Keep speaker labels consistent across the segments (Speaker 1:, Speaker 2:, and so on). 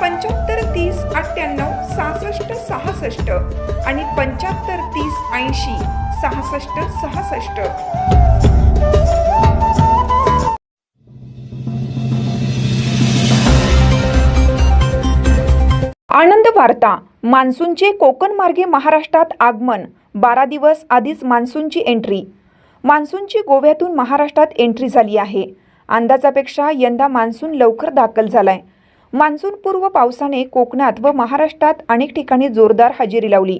Speaker 1: पंच्याहत्तर तीस अठ्ठ्याण्णव सहासष्ट सहासष्ट आणि पंच्याहत्तर तीस ऐंशी सहासष्ट सहासष्ट. आनंद वार्ता मान्सूनचे कोकण मार्गे महाराष्ट्रात आगमन बारा दिवस आधीच मान्सूनची एंट्री. मान्सूनची गोव्यातून महाराष्ट्रात एंट्री झाली आहे. अंदाजापेक्षा यंदा मान्सून लवकर दाखल झालाय. मान्सूनपूर्व पावसाने कोकणात व महाराष्ट्रात अनेक ठिकाणी जोरदार हजेरी लावली.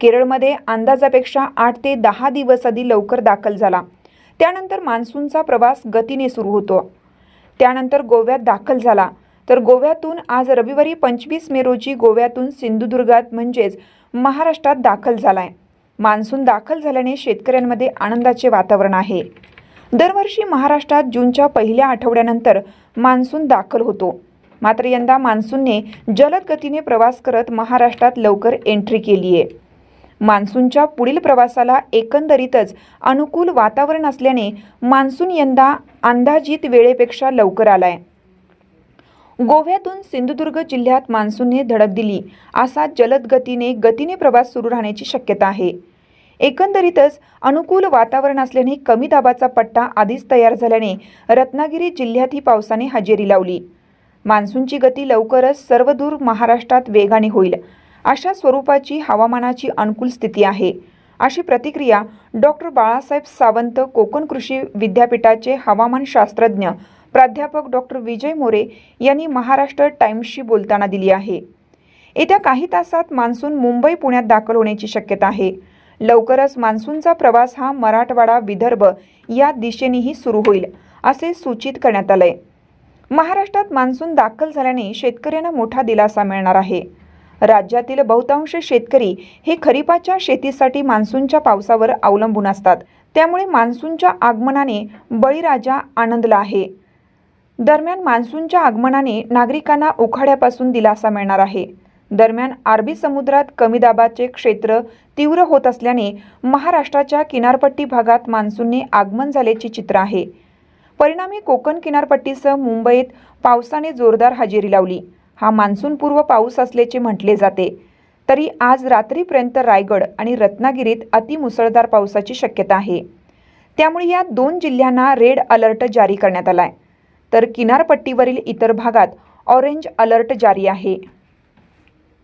Speaker 1: केरळमध्ये अंदाजापेक्षा आठ ते दहा दिवस आधी लवकर दाखल झाला. त्यानंतर मान्सूनचा प्रवास गतीने सुरू होतो. त्यानंतर गोव्यात दाखल झाला. तर गोव्यातून आज रविवारी पंचवीस मे रोजी गोव्यातून सिंधुदुर्गात म्हणजेच महाराष्ट्रात दाखल झाला आहे मान्सून दाखल झाल्याने शेतकऱ्यांमध्ये आनंदाचे वातावरण आहे. दरवर्षी महाराष्ट्रात जूनच्या पहिल्या आठवड्यानंतर मान्सून दाखल होतो. मात्र यंदा मान्सूनने जलद गतीने प्रवास करत महाराष्ट्रात लवकर एंट्री केली आहे मान्सूनच्या पुढील प्रवासाला एकंदरीतच अनुकूल वातावरण असल्याने मान्सून यंदा अंदाजित वेळेपेक्षा लवकर आलाय. गोव्यातून सिंधुदुर्ग जिल्ह्यात मान्सूनने धडक दिली असा जलद गतीने गतीने प्रवास सुरू राहण्याची शक्यता आहे. एकंदरीतच अनुकूल वातावरण असल्याने कमी दाबाचा पट्टा आधीच तयार झाल्याने रत्नागिरी जिल्ह्यातही पावसाने हजेरी लावली. मान्सूनची गती लवकरच सर्वदूर महाराष्ट्रात वेगाने होईल. अशा स्वरूपाची हवामानाची अनुकूल स्थिती आहे. अशी प्रतिक्रिया डॉक्टर बाळासाहेब सावंत कोकण कृषी विद्यापीठाचे हवामानशास्त्रज्ञ प्राध्यापक डॉक्टर विजय मोरे यांनी महाराष्ट्र टाइम्सशी बोलताना दिली आहे. येत्या काही तासात मान्सून मुंबई पुण्यात दाखल होण्याची शक्यता आहे. लवकरच मान्सूनचा प्रवास हा मराठवाडा विदर्भ या दिशेनेही सुरू होईल असे सूचित करण्यात आलंय. महाराष्ट्रात मान्सून दाखल झाल्याने शेतकऱ्यांना मोठा दिलासा मिळणार आहे. राज्यातील बहुतांश शेतकरी हे खरीपाच्या शेतीसाठी मान्सूनच्या पावसावर अवलंबून असतात. त्यामुळे मान्सूनच्या आगमनाने बळीराजा आनंदला आहे. दरम्यान मान्सूनच्या आगमनाने नागरिकांना उखाड्यापासून दिलासा मिळणार आहे. दरम्यान अरबी समुद्रात कमी दाबाचे क्षेत्र तीव्र होत असल्याने महाराष्ट्राच्या किनारपट्टी भागात मान्सूनने आगमन झाल्याचे चित्र आहे. परिणामी कोकण किनारपट्टीसह मुंबईत पावसाने जोरदार हजेरी लावली. हा मान्सूनपूर्व पाऊस असल्याचे म्हटले जाते. तरी आज रात्रीपर्यंत रायगड आणि रत्नागिरीत अतिमुसळधार पावसाची शक्यता आहे. त्यामुळे या दोन जिल्ह्यांना रेड अलर्ट जारी करण्यात आला आहे तर किनारपट्टीवरील इतर भागात ऑरेंज अलर्ट जारी आहे.